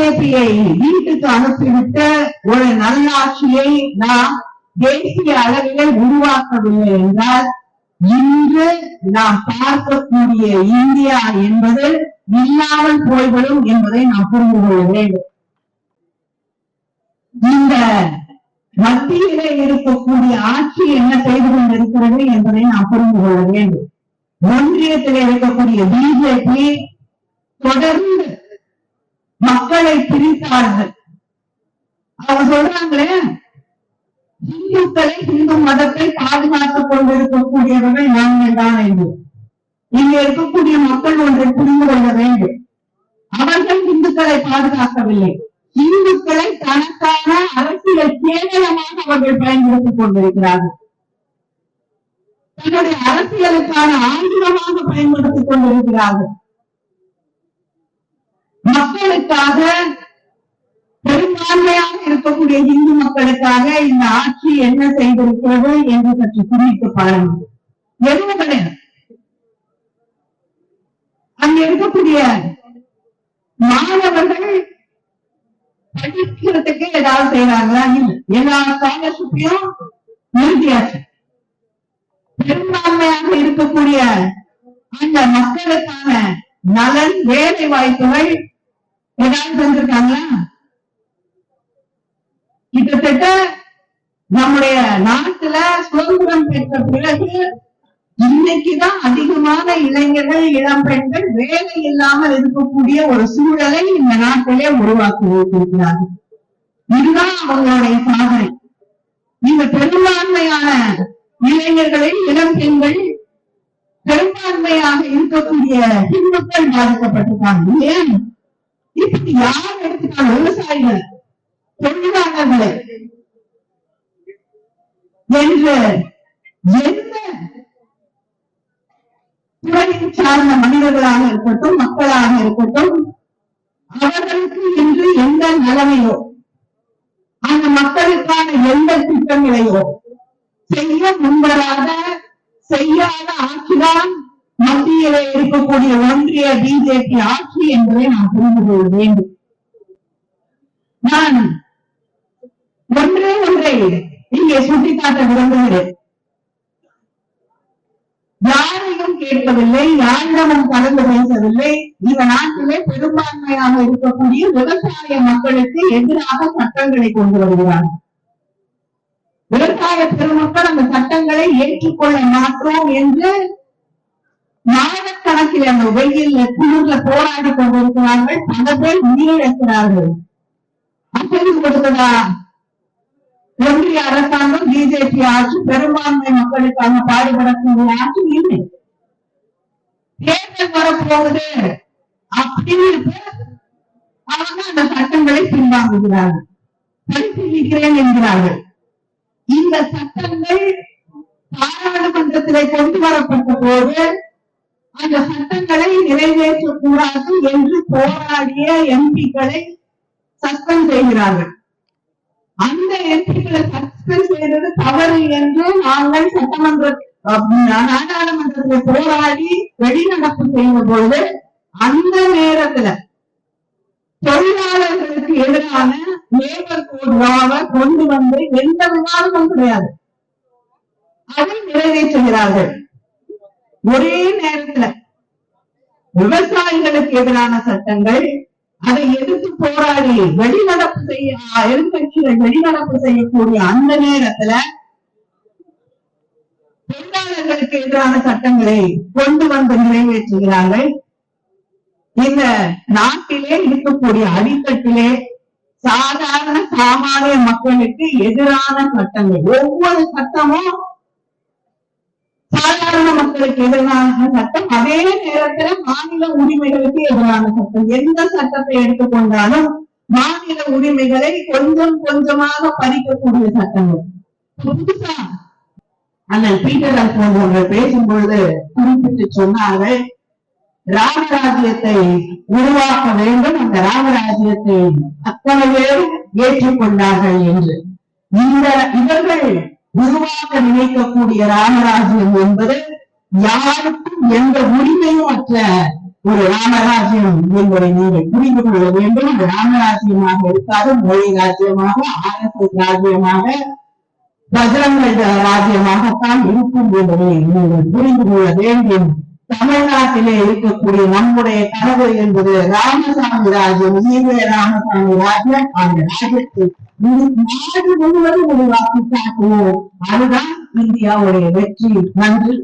பிஜேபியை வீட்டுக்கு அனுப்பிவிட்ட ஒரு நல்லாட்சியை நாம் தேசிய அளவில் உருவாக்கவில்லை என்றால் இன்று நாம் பார்க்கக்கூடிய இந்தியா என்பது இல்லாமல் போய்விடும் என்பதை நாம் புரிந்து கொள்ள வேண்டும் இந்த மத்தியிலே இருக்கக்கூடிய ஆட்சி என்ன செய்து கொண்டிருக்கிறது என்பதை நாம் புரிந்து கொள்ள வேண்டும் ஒன்றியத்தில் இருக்கக்கூடிய பிஜேபி தொடர்ந்து மக்களை பிரித்தார்கள். அவங்க சொல்றாங்களே இந்துக்களை இந்து மதத்தை பாதுகாத்துக் கொண்டிருக்கக்கூடியவர்கள் நாங்கள் தான் என்று. இங்க இருக்கக்கூடிய மக்கள் ஒன்றை புரிந்து கொள்ள வேண்டும். அவர்கள் இந்துக்களை பாதுகாக்கவில்லை. இந்துக்களை தனக்கான அரசியல் கேவலமாக அவர்கள் பயன்படுத்திக் கொண்டிருக்கிறார்கள். தன்னுடைய அரசியலுக்கான ஆயுதமாக பயன்படுத்திக் கொண்டிருக்கிறார்கள். மக்களுக்காக பெரும்பான்மையாக இருக்கக்கூடிய இந்து மக்களுக்காக இந்த ஆட்சி என்ன செய்திருக்கிறது என்று சற்று சிந்தித்து பாருங்கள். எதுவும் கிடையாது. அங்க இருக்கக்கூடிய மாணவர்கள் படிக்கிறதுக்கு ஏதாவது செய்யறாங்களா இல்ல. எல்லா ஸ்காலர்ஷிப்பையும் நிறுத்தியாச்சு. பெரும்பான்மையாக இருக்கக்கூடிய அந்த மக்களுக்கான நலன் வேலை வாய்ப்புகள் ஏதாவது செஞ்சிருக்காங்களா கிட்டத்தட்ட நம்முடைய நாட்டுல சுதந்திரம் பெற்ற பிறகு இன்னைக்குதான் அதிகமான இளைஞர்கள் இளம் பெண்கள் வேலை இல்லாமல் இருக்கக்கூடிய ஒரு சூழலை இந்த நாட்டிலே உருவாக்கி வைத்திருக்கிறார்கள். இதுதான் அவங்களுடைய சாதனை. இந்த பெரும்பான்மையான இளைஞர்களில் இளம் பெண்கள் பெரும்பான்மையாக இருக்கக்கூடிய இந்துக்கள் பாதிக்கப்பட்டிருக்காங்க. ஏன்? இப்படி யார் எடுத்துக்கான விவசாயிகள் தொழிலாளர்களை என்று எந்த துறையை சார்ந்த மனிதர்களாக இருக்கட்டும் மக்களாக இருக்கட்டும் அவர்களுக்கு இன்று எந்த நிலைமையோ அந்த மக்களுக்கான எந்த திட்டங்களையோ செய்ய முன்வராத செய்யாத ஆட்சிதான் மத்தியில இருக்கக்கூடிய ஒன்றிய பிஜேபி ஆட்சி என்பதை நாம் புரிந்து கொள்ள வேண்டும். நான் ஒன்றே ஒன்றை இங்கே சுட்டிக்காட்ட விரும்புகிறேன். யாரையும் கேட்கவில்லை யாரிடமும் கலந்து பேசவில்லை. இந்த நாட்டிலே பெரும்பான்மையாக இருக்கக்கூடிய விவசாய மக்களுக்கு எதிராக சட்டங்களை கொண்டு வருகிறார்கள். விவசாய பெருமக்கள் அந்த சட்டங்களை ஏற்றுக்கொள்ள மாட்டோம் என்று மாதக்கணக்கில் அந்த வெயில்ல குளிர்ல போராடி கொண்டிருக்கிறார்கள். பல பேர் உயிரிழக்கிறார்கள். அப்படி கொடுத்ததா? ஒன்றிய அரசாங்கம் பிஜேபி ஆட்சி பெரும்பான்மை மக்களுக்காக பாடுபடக்கூடிய ஆட்சி இல்லை. தேர்தல் வரப்போகுது. அப்படின்னு அவங்க அந்த சட்டங்களை பின்வாங்குகிறார்கள். பரிசீலிக்கிறேன் என்கிறார்கள். இந்த சட்டங்கள் பாராளுமன்றத்திலே கொண்டு வரப்பட்ட போது அந்த சட்டங்களை நிறைவேற்றக்கூடாது என்று போராடிய எம்பிக்களை சஸ்பெண்ட் செய்கிறார்கள். அந்த எம்பிக்களை சஸ்பெண்ட் செய்தது தவறு என்று நாங்கள் சட்டமன்ற அஹ், நாடாளுமன்றத்தில் போராடி வெளிநடப்பு செய்த பொழுது அந்த நேரத்துல தொழிலாளர்களுக்கு எதிரான லேபர் கோட் லாவை கொண்டு வந்து எந்த விவாதமும் கிடையாது. அதை நிறைவேற்றுகிறார்கள். ஒரே நேரத்துல விவசாயிகளுக்கு எதிரான சட்டங்கள் அதை எதிர்த்து போராடி வெளிநடப்பு செய்ய எதிர்கட்சிகள் வெளிநடப்பு செய்யக்கூடிய அந்த நேரத்துல தொழிலாளர்களுக்கு எதிரான சட்டங்களை கொண்டு வந்து நிறைவேற்றுகிறார்கள். இந்த நாட்டிலே இருக்கக்கூடிய அடித்தட்டிலே சாதாரண சாமானிய மக்களுக்கு எதிரான சட்டங்கள். ஒவ்வொரு சட்டமும் சாதாரண மக்களுக்கு எதிரான சட்டம். அதே நேரத்துல மாநில உரிமைகளுக்கு எதிரான சட்டம். எந்த சட்டத்தை எடுத்துக்கொண்டாலும் மாநில உரிமைகளை கொஞ்சம் கொஞ்சமாக பறிக்கக்கூடிய சட்டங்கள். புதுசா அண்ணன் பீட்டர் போன்றவர்கள் பேசும்பொழுது குறிப்பிட்டு சொன்னார்கள் ராமராஜ்யத்தை உருவாக்க வேண்டும். அந்த ராமராஜ்யத்தை அத்தனை பேர் ஏற்றுக்கொண்டார்கள் என்று. இந்த இவர்கள் உருவாக்க நினைக்கக்கூடிய ராமராஜ்யம் என்பது யாருக்கும் எந்த உரிமையும் அற்ற ஒரு ராமராஜ்யம் என்பதை நீங்கள் புரிந்து கொள்ள வேண்டும். அது ராமராஜ்யமாக இருக்காது மொழி ராஜ்யமாக ஆர் எஸ் எஸ் ராஜ்யமாக பஜரங்க ராஜ்யமாகத்தான் இருக்கும் என்பதை நீங்கள் புரிந்து கொள்ள வேண்டும். தமிழ்நாட்டிலே இருக்கக்கூடிய நம்முடைய கனவு என்பது ராமசாமி ராஜ்யம் ஈவே ராமசாமி ராஜ்யம் அந்த ராஜ்யத்தை நாடு முழுவதும் உருவாக்கி காட்டுவோம் அதுதான் இந்தியாவுடைய வெற்றி. நன்றி.